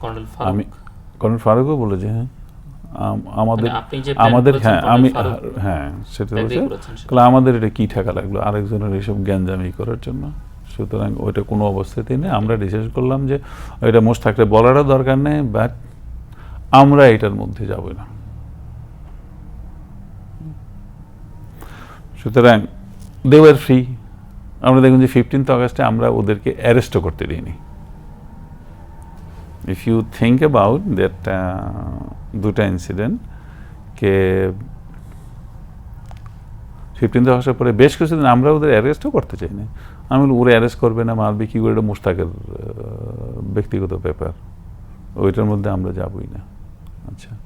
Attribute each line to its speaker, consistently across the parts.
Speaker 1: Colonel
Speaker 2: আমি
Speaker 1: Faruk.
Speaker 2: Colonel ফারুকও বলেছে হ্যাঁ। আমাদের
Speaker 1: মানে
Speaker 2: আমাদের হ্যাঁ আমি হ্যাঁ সেটা বলছে আমাদের এটা কি ঠেকা লাগল? আরেকজনের এইসব জ্ঞানজামি করার জন্য। সুতরাং ওইটা কোনো অবস্থাতেই নেই। আমরা ডিসাইড করলাম যে ওইটা মোস্তাককে বলারও দরকার নেই বাট আমরা এটার মধ্যে যাব না। সুতরাং দেওয়ার ফ্রি আমরা দেখুন যে ফিফটিন্থ অগস্টে আমরা ওদেরকে অ্যারেস্টও করতে দিইনি। If you think about that দুটা ইনসিডেন্ট কে ফিফটিন আসার পরে বেশ কিছুদিন আমরা ওদের অ্যারেস্টও করতে চাই না আমি বলি, ওরা অ্যারেস্ট করবে না মারবে কী করে? এটা মুস্তাকের ব্যক্তিগত ব্যাপার। ওইটার মধ্যে আমরা যাবই না। আচ্ছা।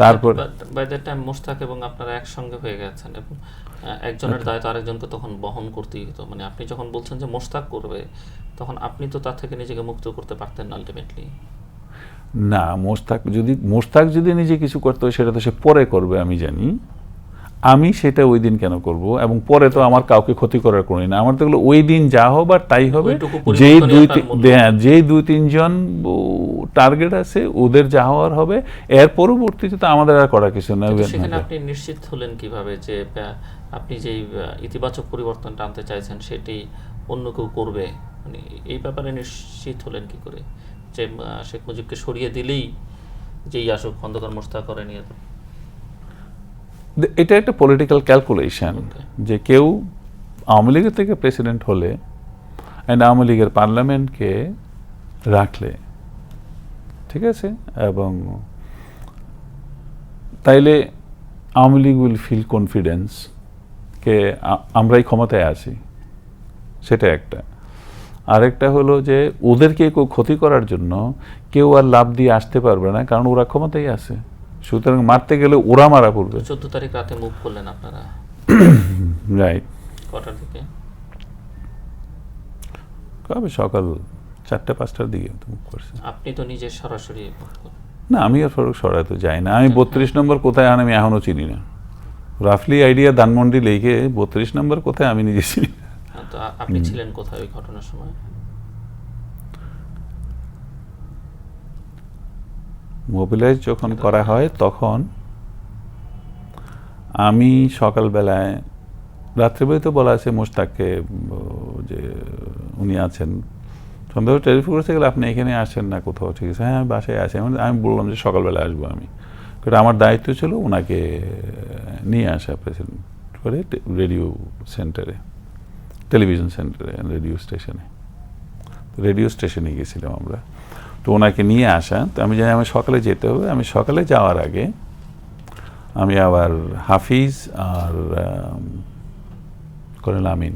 Speaker 2: তারপর
Speaker 1: বাই দ্যাট টাইম মোস্তাক এবং আপনারা একসঙ্গে হয়ে গেছেন এবং একজনের দায়িত্ব আরেকজনকে তখন বহন করতেই হতো। মানে আপনি যখন বলছেন যে মোস্তাক করবে তখন আপনি তো তার থেকে নিজেকে মুক্ত করতে পারতেন আলটিমেটলি
Speaker 2: না মোস্তাক যদি মোস্তাক যদি নিজে কিছু করতে হয় সেটা তো সে পরে করবে আমি জানি। আমি সেটা ওই দিন কেন করব? এবং পরে তো আমার কাউকে ক্ষতি করার কোনো না আমার তো ওই দিন যা হবার তাই হবে যেই দুই। হ্যাঁ যেই দুই তিনজন টার্গেট আছে ওদের যা হওয়ার হবে। এর পরবর্তীতে তো আমাদের আর করা কিছু না
Speaker 1: সেখানে আপনি নিশ্চিত হলেন কীভাবে যে আপনি যেই আহ, ইতিবাচক পরিবর্তনটা আনতে চাইছেন সেটি অন্য কেউ করবে? মানে এই ব্যাপারে নিশ্চিত হলেন কি করে? যে শেখ মুজিবকে সরিয়ে দিলেই যেই আসুক খন্দকার মোস্তাক করে নিয়ে
Speaker 2: এটা একটা পলিটিক্যাল ক্যালকুলেশন যে কেউ আওয়ামী লীগের থেকে প্রেসিডেন্ট হলে অ্যান্ড আওয়ামী লীগের পার্লামেন্টকে রাখলে, ঠিক আছে? এবং তাইলে Awami League will feel confidence কে আমরাই ক্ষমতায় আছি। সেটা একটা। আরেকটা হলো যে ওদেরকে কেউ ক্ষতি করার জন্য কেউ আর লাভ দিয়ে আসতে পারবে না, কারণ ওরা ক্ষমতায় আছে। সুতরাং মারতে গেলে ওরা মারা পড়বে।
Speaker 1: চোদ্দ তারিখ রাতে মুভ করলেন আপনারা?
Speaker 2: রাইট
Speaker 1: কটার দিকে?
Speaker 2: কবে? সকাল চারটে পাঁচটার দিকে তো মুখ করছে।
Speaker 1: আপনি তো নিজে সরাসরি
Speaker 2: না আমি আর ফারুক সরাইতে যাই না। আমি বত্রিশ নম্বর কোথায় আন আমি এখনও চিনি না। রাফলি আইডিয়া ধানমন্ডি লেগে বত্রিশ নম্বর কোথায় আমি নিজে চিনি না।
Speaker 1: তো আপনি ছিলেন কোথায় ওই ঘটনার সময়?
Speaker 2: মোবিলাইজ যখন করা হয়, তখন আমি সকালবেলায়, রাত্রিবেলায় তো বলা আছে মোস্তাককে যে উনি আছেন। সন্ধ্যাবেলা টেলিফোন করেছে গেলে আপনি এখানে আসেন না কোথাও, ঠিক আছে? হ্যাঁ বাসায় আছি আমি বললাম যে সকালবেলা আসব আমি। কারণ আমার দায়িত্ব ছিল ওনাকে নিয়ে আসা প্রেসিডেন্ট করে রেডিও সেন্টারে টেলিভিশন সেন্টারে রেডিও স্টেশনে রেডিও স্টেশনে গেছিলাম আমরা। তো ওনাকে নিয়ে আসা। তো আমি জানি আমার সকালে যেতে হবে। আমি সকালে যাওয়ার আগে আমি আবার হাফিজ আর করেন আমিন।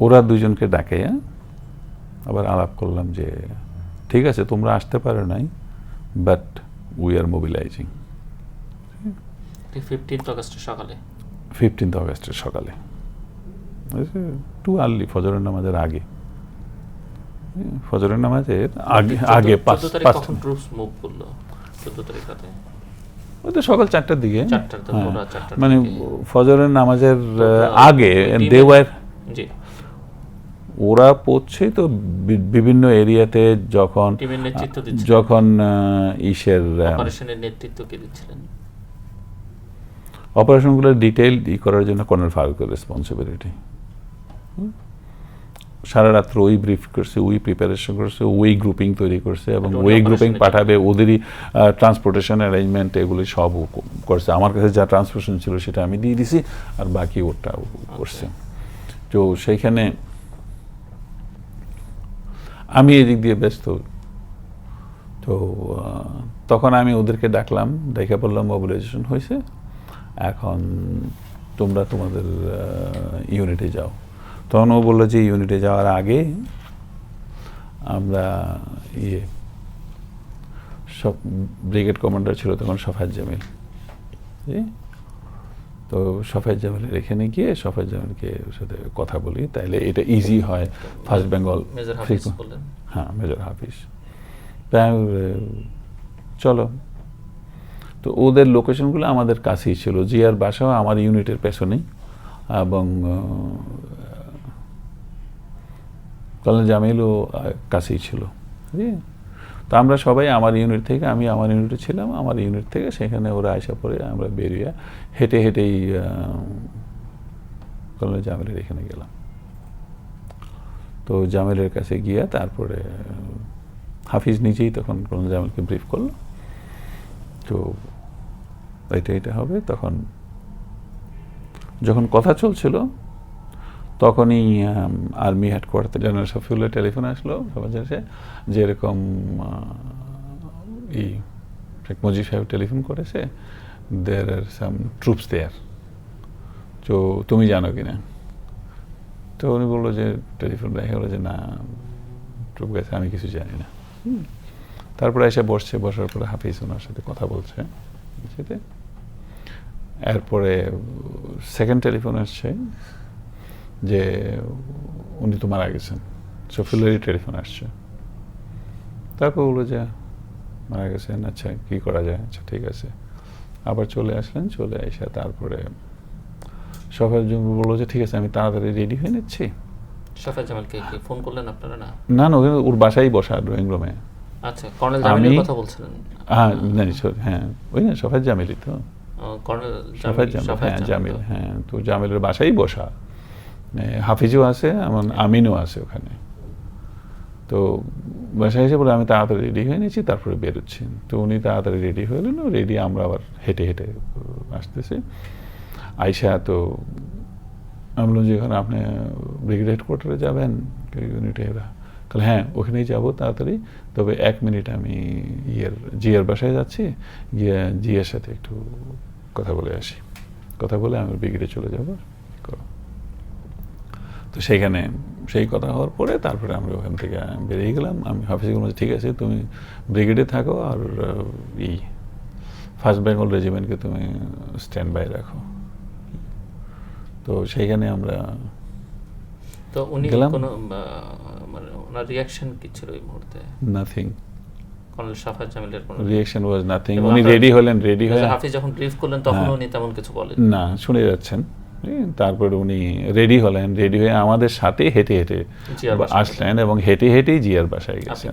Speaker 2: ওরা দুজনকে ডাকে হ্যাঁ? আবার আলাপ করলাম যে ঠিক আছে তোমরা আসতে পারো নাই but we are mobilizing
Speaker 1: fifteenth আগস্টের সকালে।
Speaker 2: ফিফটিন্থ অগস্টের সকালে। টু আর্লি ফজরের নামাজের আগে। ফজরের নামাজের আগে আগে পাঁচ পাঁচ
Speaker 1: ট্রুপস মুভ করল? চোদ্দ তারিখ রাতে?
Speaker 2: ওই তো সকাল চারটার দিকে। হ্যাঁ। মানে ফজরের নামাজের আগে দেওয়ার
Speaker 1: জি।
Speaker 2: ওরা পড়ছে তো বিভিন্ন এরিয়াতে যখন। যখন ইসের
Speaker 1: অপারেশনের নেতৃত্ব কে দিচ্ছিলেন?
Speaker 2: অপারেশনগুলো ডিটেইল ই করার জন্য কর্নেল ফারুকের রেসপন্সিবিলিটি সারা রাত্র ওই ব্রিফ করছে ওই প্রিপারেশন করছে ওই গ্রুপিং তৈরি করছে এবং ওই গ্রুপিং পাঠাবে ওদেরই ট্রান্সপোর্টেশন অ্যারেঞ্জমেন্ট এগুলি সব করছে। আমার কাছে যা ট্রান্সপোর্টেশন ছিল সেটা আমি দিয়ে দিছি আর বাকি ওটা করছে। তো সেইখানে আমি এদিক দিয়ে ব্যস্ত। তো তখন আমি ওদেরকে ডাকলাম ডেকে বললাম মোবিলাইজেশন হয়েছে এখন তোমরা তোমাদের ইউনিটে যাও। তখন ও বলল যে ইউনিটে যাওয়ার আগে আমরা ইয়ে সব ব্রিগেড কমান্ডার ছিল তখন সফাজ জামিল? তো সফাজ জামিলের এখানে গিয়ে সফাজ জামিলকে ওর সাথে কথা বলি তাইলে এটা ইজি হয়। ফার্স্ট বেঙ্গল হ্যাঁ মেজর হাফিজ। তাই চলো। তো ওদের লোকেশনগুলো আমাদের কাছেই ছিল। জিয়ার বাসাও আমার ইউনিটের পেছনেই এবং কলেজ জামিলও কাছেই ছিল। তো আমরা সবাই আমার ইউনিট থেকে, আমি আমার ইউনিটে ছিলাম, আমার ইউনিট থেকে সেখানে ওরা আসা পরে আমরা বেরিয়ে হেঁটে হেঁটেই কর্নেল জামিলের এখানে গেলাম। তো জামিলের কাছে গিয়ে তারপরে, হাফিজ নিজেই তখন কর্নেল জামিলকে ব্রিফ করল। তো এটা এটা হবে, তখন যখন কথা চলছিল তখনই army headquarter general Shafiullah telephone আসলো সমাজ এসে যে এরকম আহ, ই শেখ মুজিব সাহেব টেলিফোন করেছে দের আর সাম ট্রুপস দেয়ার তো তুমি জানো কি না তো উনি বলল যে টেলিফোন দেখা গেলো যে না ট্রুপ গেছে আমি কিছু জানি না। তারপরে এসে বসছে বসার পরে হাফিজ ওনার সাথে কথা বলছে সেটা এরপরে সেকেন্ড টেলিফোন আসছে যে উনি তো মারা গেছেন। সফিলেরই টেলিফোন আসছে। তারপর বলল যে মারা গেছেন আচ্ছা কি করা যায়? আচ্ছা ঠিক আছে। আবার চলে আসলেন চলে এসে তারপরে সকাল বলল যে ঠিক আছে আমি তাড়াতাড়ি রেডি হয়ে নিচ্ছি।
Speaker 1: সফাজ জামালকে কি ফোন করলেন আপনারা? না।
Speaker 2: না না ওর বাসায় বসা ড্রয়িং রুমে।
Speaker 1: আচ্ছা কর্নেল জামিলের কথা বলছিলেন।
Speaker 2: হ্যাঁ হ্যাঁ ওই না সফাজ জামিলি তো।
Speaker 1: কর্নেল জামিল
Speaker 2: হ্যাঁ
Speaker 1: জামিল।
Speaker 2: হ্যাঁ তো জামিলের বাসায় বসা। হাফিজও আছে, এমন আমিনও আছে ওখানে। তো বাসায় এসে বলে, আমি তাড়াতাড়ি রেডি হয়ে নিয়েছি, তারপরে বেরোচ্ছি। তো উনি তাড়াতাড়ি রেডি হয়ে এলেন রেডি আমরা আবার হেঁটে হেঁটে আসতেছি। আইসা তো, আমি বললাম যে এখানে আপনি ব্রিগেড হেডকোয়ার্টারে যাবেন? ইউনিটে তাহলে হ্যাঁ ওখানেই যাব তাড়াতাড়ি, তবে এক মিনিট আমি ইয়ের, জিয়ার বাসায় যাচ্ছি, গিয়ে জিয়ার সাথে একটু কথা বলে আসি। কথা বলে আমি ব্রিগেডে চলে যাব। তো সেইখানে সেই কথা হওয়ার পরে তারপরে আমরা ওখান থেকে বেরিয়ে গেলাম। আমি হাফিজকে বলছি ঠিক আছে তুমি ব্রিগেডে থাকো আর আহ, ই ফার্স্ট বেঙ্গল রেজিমেন্টকে তুমি স্ট্যান্ড বাই রাখো। তো সেইখানে আমরা
Speaker 1: তো উনি
Speaker 2: গেলাম।
Speaker 1: কোনো মানে ওনার রিয়াকশন কি ছিল এই মুহূর্তে?
Speaker 2: নাথিং
Speaker 1: কর্নেল সাফাজ জামিলের কোনো
Speaker 2: রিয়েকশন ওয়াজ নাথিং উনি রেডি হলেন রেডি হয়ে
Speaker 1: হাফিজ যখন ব্রিফ করলেন তখন
Speaker 2: হ্যাঁ।
Speaker 1: উনি তেমন কিছু বলেন
Speaker 2: না শুনে যাচ্ছেন। এই, তারপরে উনি রেডি হলেন রেডি হয়ে আমাদের সাথে হেঁটে হেঁটে আসলেন এবং হেঁটে হেঁটেই জিয়ার বাসায় গেছেন।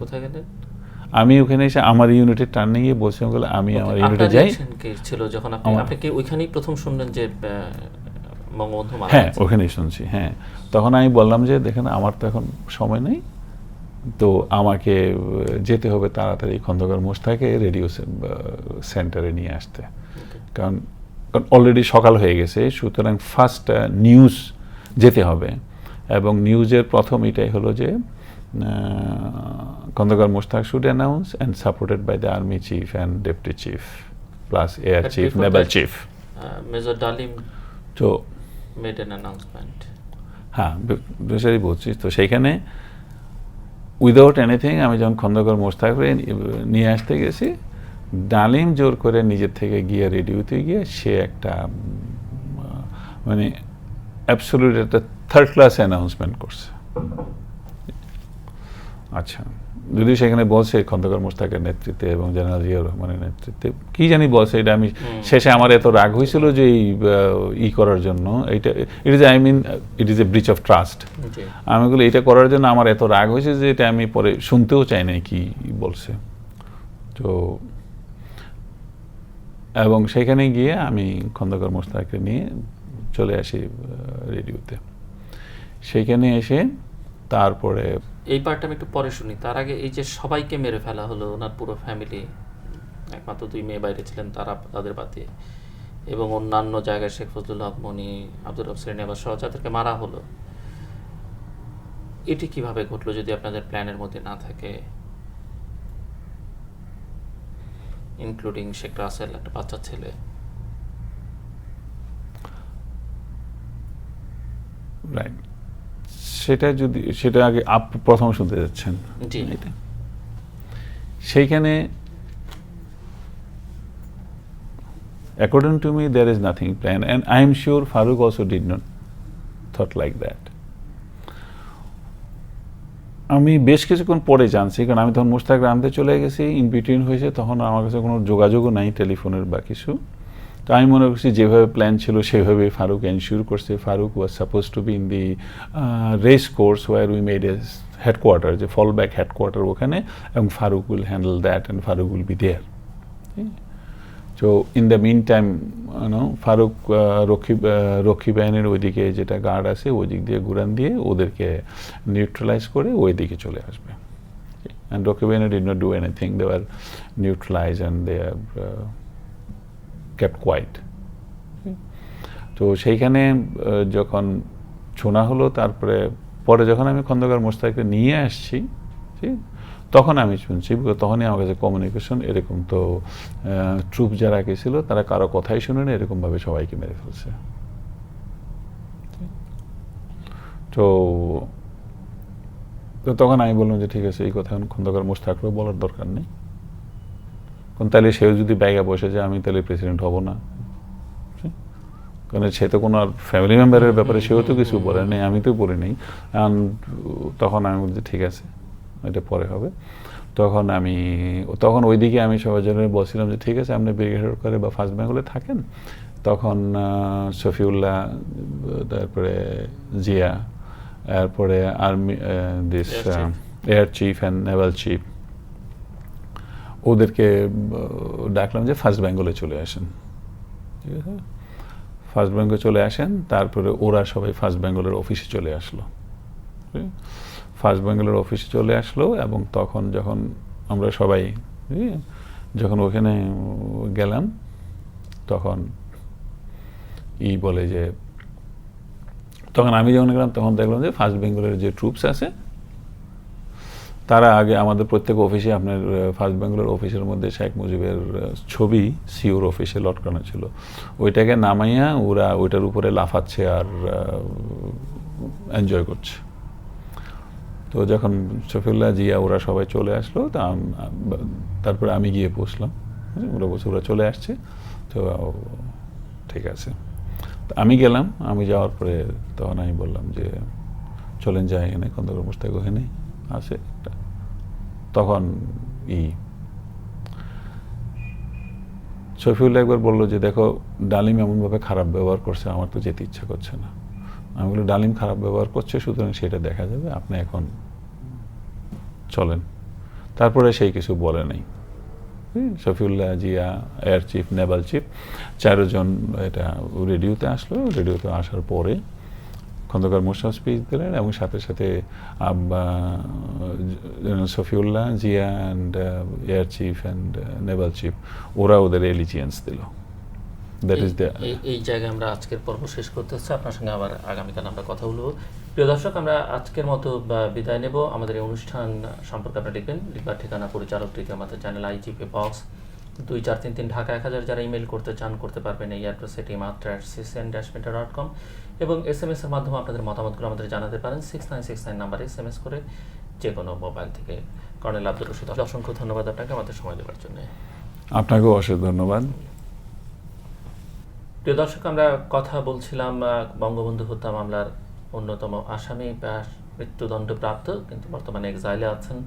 Speaker 2: আমি ওখানে এসে আমার ইউনিটের টার্নিং এ বলছিলাম বলে আমি আমার ইউনিটে যাই।
Speaker 1: ছিল যখন আপনি
Speaker 2: আমার-
Speaker 1: আপনি কি ওইখানেই প্রথম শুনলেন যে বঙ্গবন্ধু মারা
Speaker 2: হ্যাঁ ওখানেই শুনছি হ্যাঁ। তখন আমি বললাম যে দেখেন আমার তো এখন সময় নেই। তো আমাকে যেতে হবে তাড়াতাড়ি খন্দকার মোস্তাকে রেডিও সেন্টারে নিয়ে আসতে। কারণ কারণ অলরেডি সকাল হয়ে গেছে সুতরাং ফার্স্ট নিউজ যেতে হবে। এবং নিউজের প্রথম এটাই হলো যে Khondaker Mostaq should announce and supported by the army chief and deputy chief plus air chief naval chief
Speaker 1: major Dalim
Speaker 2: তো
Speaker 1: মেড অ্যান অ্যানাউন্সমেন্ট
Speaker 2: হ্যাঁ বেশারি বলছি। তো সেইখানে উইদাউট এনিথিং আমি যখন খন্দকার মোস্তাকরে নিয়ে আসতে গেছি ডালিম জোর করে নিজের থেকে গিয়ে রেডিওতে গিয়ে সে একটা মানে অ্যাবসোলিউট একটা থার্ড ক্লাস অ্যানাউন্সমেন্ট করছে। আচ্ছা যদিও সেখানে বলছে খন্দকার মোস্তাকের নেতৃত্বে এবং জেনারেল জিয়া রহমানের নেতৃত্বে। কি জানি বলছে এটা আমি শেষে আমার এত রাগ হয়েছিল যে এই ই করার জন্য। এটা it is I mean it is a breach of trust আমি বলি এটা করার জন্য আমার এত রাগ হয়েছে যে এটা আমি পরে শুনতেও চাই না কি বলছে। তো এবং সেখানে গিয়ে আমি খন্দকার মোস্তাককে নিয়ে চলে আসি রেডিওতে। সেখানে এসে তারপরে
Speaker 1: এই পার্টটা আমি একটু পরে শুনি। তার আগে এই যে সবাইকে মেরে ফেলা হলো, ওনার পুরো ফ্যামিলি, একমাত্র দুই মেয়ে বাইরে ছিলেন, তারা তাদের বাদে। এবং অন্যান্য জায়গায় শেখ ফজলুল হক, মনি আব্দুর রব শ্রীনিবাস সহ যাদেরকে মারা হলো। এটি কীভাবে ঘটলো যদি আপনাদের প্ল্যানের মধ্যে না থাকে? ইনক্লুডিং শেখ রাসেল একটা বাচ্চা ছেলে
Speaker 2: রাইট সেটা যদি সেটা আগে আপ প্রথম শুনতে যাচ্ছেন। সেইখানে according to me there is nothing planned and i am sure farooq also did not thought like that আমি বেশ কিছুক্ষণ পরে জানছি, কারণ আমি তখন মুস্তাক আনতে চলে গেছি ইন বিটুইন হয়েছে, তখন আমার কাছে কোনো যোগাযোগও নাই টেলিফোনের বা কিছু। তো আমি মনে করছি যেভাবে প্ল্যান ছিল সেভাবে ফারুক এনশিওর করছে। Farooq was suppose to be in the race course where we made a headquarter যে ফল ব্যাক হেডকোয়ার্টার ওখানে, এবং Farooq will handle that and Farooq will be there তো in the meantime no Farooq রক্ষী রক্ষী বাহিনীর ওইদিকে যেটা guard আছে ওই দিক দিয়ে ঘুরান দিয়ে ওদেরকে নিউট্রালাইজ করে ওই দিকে চলে আসবে Rocky Bainer did not do anything. They were neutralized and they are uh, kept quiet. তো সেইখানে যখন শোনা হলো তারপরে পরে যখন আমি খন্দকার মোস্তাককে নিয়ে আসছি ঠিক তখন আমি শুনছি তখনই আমার কাছে কমিউনিকেশন এরকম তো ট্রুপ যারা গেছিল, তারা কারও কথাই শুনে না এরকমভাবে সবাইকে মেরে ফেলছে। তো তো তখন আমি বললাম যে, ঠিক আছে, এই কথা এখন খন্দকার মোস্তাকরেও বলার দরকার নেই। কারণ তাহলে সেও যদি ব্যাগে বসে যায়, আমি তাহলে প্রেসিডেন্ট হব না? কারণ সে তো কোনো আর ফ্যামিলি মেম্বারের ব্যাপারে সেও তো কিছু বলে নেই, আমি তো বলি নেই। তখন আমি বলছি, ঠিক আছে। এটা পরে হবে। তখন আমি তখন ওইদিকে আমি সবার জন্য বলছিলাম যে ঠিক আছে আপনি ব্রিগেড করে বা ফার্স্ট বেঙ্গলে থাকেন। তখন শফিউল্লাহ তারপরে জিয়া এরপরে army this air chief and naval chief ওদেরকে ডাকলাম যে ফার্স্ট বেঙ্গলে চলে আসেন। ঠিক আছে? ফার্স্ট বেঙ্গলে চলে আসেন তারপরে ওরা সবাই ফার্স্ট বেঙ্গলের অফিসে চলে আসলো। ফার্স্ট বেঙ্গলের অফিসে চলে আসলো এবং তখন যখন আমরা সবাই যখন ওখানে গেলাম, তখন ই বলে যে, তখন আমি যখন গেলাম, তখন দেখলাম যে ফার্স্ট বেঙ্গলের যে ট্রুপস আছে, তারা আগে আমাদের প্রত্যেক অফিসে আপনার ফার্স্ট বেঙ্গলের অফিসের মধ্যে শেখ মুজিবের ছবি সিওর অফিসে লটকানো ছিল। ওইটাকে নামাইয়া ওরা ওইটার উপরে লাফাচ্ছে আর এনজয় করছে। তো যখন শফিউল্লাহ জিয়া ওরা সবাই চলে আসলো তা তারপরে আমি গিয়ে বসলাম। হ্যাঁ, ওরা বসে ওরা চলে আসছে। তো ঠিক আছে। তো আমি গেলাম আমি যাওয়ার পরে তখন আমি বললাম যে চলেন যাই এখানে খন্দকার মুস্তাক ওখানে আছে তখন ই শফিউল্লাহ একবার বলল যে দেখো ডালিম এমনভাবে খারাপ ব্যবহার করছে আমার তো যেতে ইচ্ছা করছে না। আমি বলি ডালিম খারাপ ব্যবহার করছে সুতরাং সেটা দেখা যাবে। আপনি এখন চলেন। তারপরে সেই কিছু বলে নাই। Shafiullah Zia air chief naval chief চারজন এটা রেডিওতে আসলো। রেডিওতে আসার পরে খন্দকার মোশারফ স্পিচ দিলেন এবং সাথে সাথে আব্বা, Shafiullah Zia and air chief and naval chief ওরা ওদের এলিজিয়েন্স দিল। দ্যাট ইজ দ্য
Speaker 1: এই- জায়গায় আমরা আজকের পর্ব শেষ করতে হচ্ছে। আপনার সঙ্গে আবার আগামীকাল আমরা কথা বলব। প্রিয় দর্শক আমরা আজকের মতো বিদায় নেব। আমাদের এই অনুষ্ঠান সম্পর্কে আপনারা লিখবেন লিখবার ঠিকানা পরিচালক তৃতীয় আমাদের চ্যানেল আইজিপি বক্স দুই চার তিন তিন ঢাকা এক হাজার যারা ইমেল করতে চান করতে পারবেন এই অ্যাড্রেস এটি মাত্র সিসেন ড্যাশমিটার ডট কম এবং এস এম এস এর মাধ্যমে আপনাদের মতামতগুলো আমাদের জানাতে পারেন। সিক্স নাইন সিক্স নাইন নাম্বারে এস এম এস করে যে কোনো মোবাইল থেকে। কর্নেল আব্দুল রশিদ অসংখ্য ধন্যবাদ আপনাকে আমাদের সময় দেওয়ার জন্য।
Speaker 2: আপনাকেও অশেষ ধন্যবাদ।
Speaker 1: প্রিয় দর্শক, আমরা কথা বলছিলাম বঙ্গবন্ধু হত্যা মামলার অন্যতম আসামি মৃত্যুদণ্ডপ্রাপ্ত, কিন্তু বর্তমানে এক্সাইলে আছেন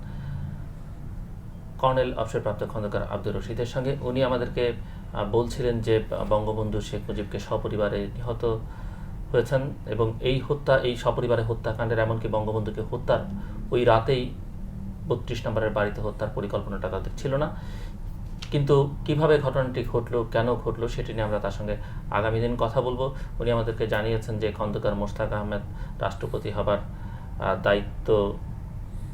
Speaker 1: কর্নেল অবসরপ্রাপ্ত খন্দকার আব্দুর রশিদের সঙ্গে। উনি আমাদেরকে বলছিলেন যে বঙ্গবন্ধু শেখ মুজিবকে সপরিবারে নিহত হয়েছেন এবং এই হত্যা, এই সপরিবারে হত্যাকাণ্ডের এমনকি বঙ্গবন্ধুকে হত্যার ওই রাতেই বত্রিশ নম্বরের বাড়িতে হত্যার পরিকল্পনাটা তাদের ছিল না। কিন্তু কীভাবে ঘটনাটি ঘটলো, কেন ঘটলো সেটি নিয়ে আমরা তার সঙ্গে আগামী দিন কথা বলব। উনি আমাদেরকে জানিয়েছেন যে খন্দকার মোশতাক আহমেদ রাষ্ট্রপতি হবার দায়িত্ব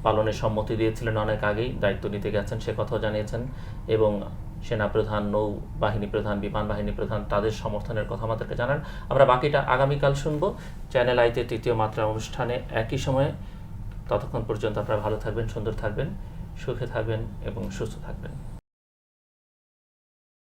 Speaker 1: পালনের সম্মতি দিয়েছিলেন অনেক আগেই, দায়িত্ব নিতে গেছেন, সে কথাও জানিয়েছেন। এবং সেনাপ্রধান নৌ বাহিনী প্রধান, বিমান বাহিনী প্রধান তাদের সমর্থনের কথা আমাদেরকে জানান। আমরা বাকিটা আগামীকাল শুনব। চ্যানেল আইতে তৃতীয় মাত্রা অনুষ্ঠানে একই সময়ে। ততক্ষণ পর্যন্ত আপনারা ভালো থাকবেন, সুন্দর থাকবেন, সুখে থাকবেন এবং সুস্থ থাকবেন।